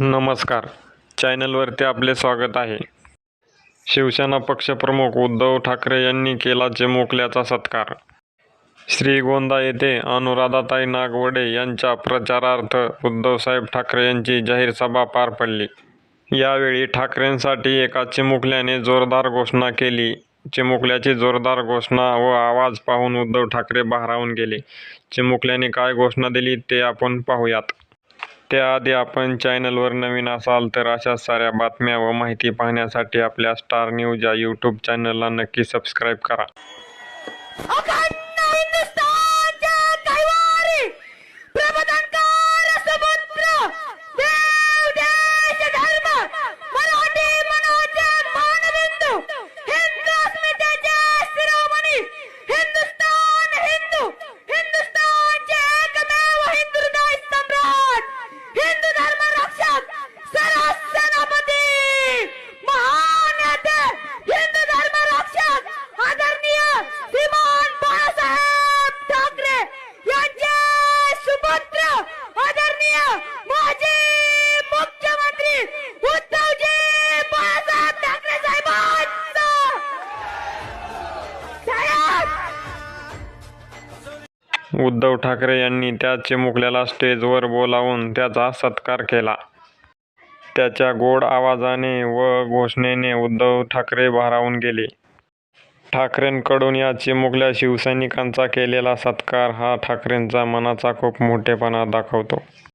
नमस्कार. चॅनलवरती आपले स्वागत आहे. शिवसेना पक्षप्रमुख उद्धव ठाकरे यांनी केला चिमुकल्याचा सत्कार. श्रीगोंदा येथे अनुराधाताई नागवडे यांच्या प्रचारार्थ उद्धवसाहेब ठाकरे यांची जाहीर सभा पार पडली. यावेळी ठाकरेंसाठी एका चिमुकल्याने जोरदार घोषणा केली. चिमुकल्याची जोरदार घोषणा व आवाज पाहून उद्धव ठाकरे बहारावून गेले. चिमुकल्याने काय घोषणा दिली ते आपण पाहूयात. त्याआधी आपण चॅनलवर नवीन असाल तर अशा साऱ्या बातम्या व माहिती पाहण्यासाठी आपल्या स्टार न्यूज या यूट्यूब चॅनलला नक्की सबस्क्राईब करा. उद्धव ठाकरे यांनी त्या चिमुकल्याला स्टेजवर बोलावून त्याचा सत्कार केला. त्याच्या गोड आवाजाने व घोषणेने उद्धव ठाकरे भारावून गेले. ठाकरेंकडून या चिमुकल्या शिवसैनिकांचा केलेला सत्कार हा ठाकरेंचा मनाचा खूप मोठेपणा दाखवतो.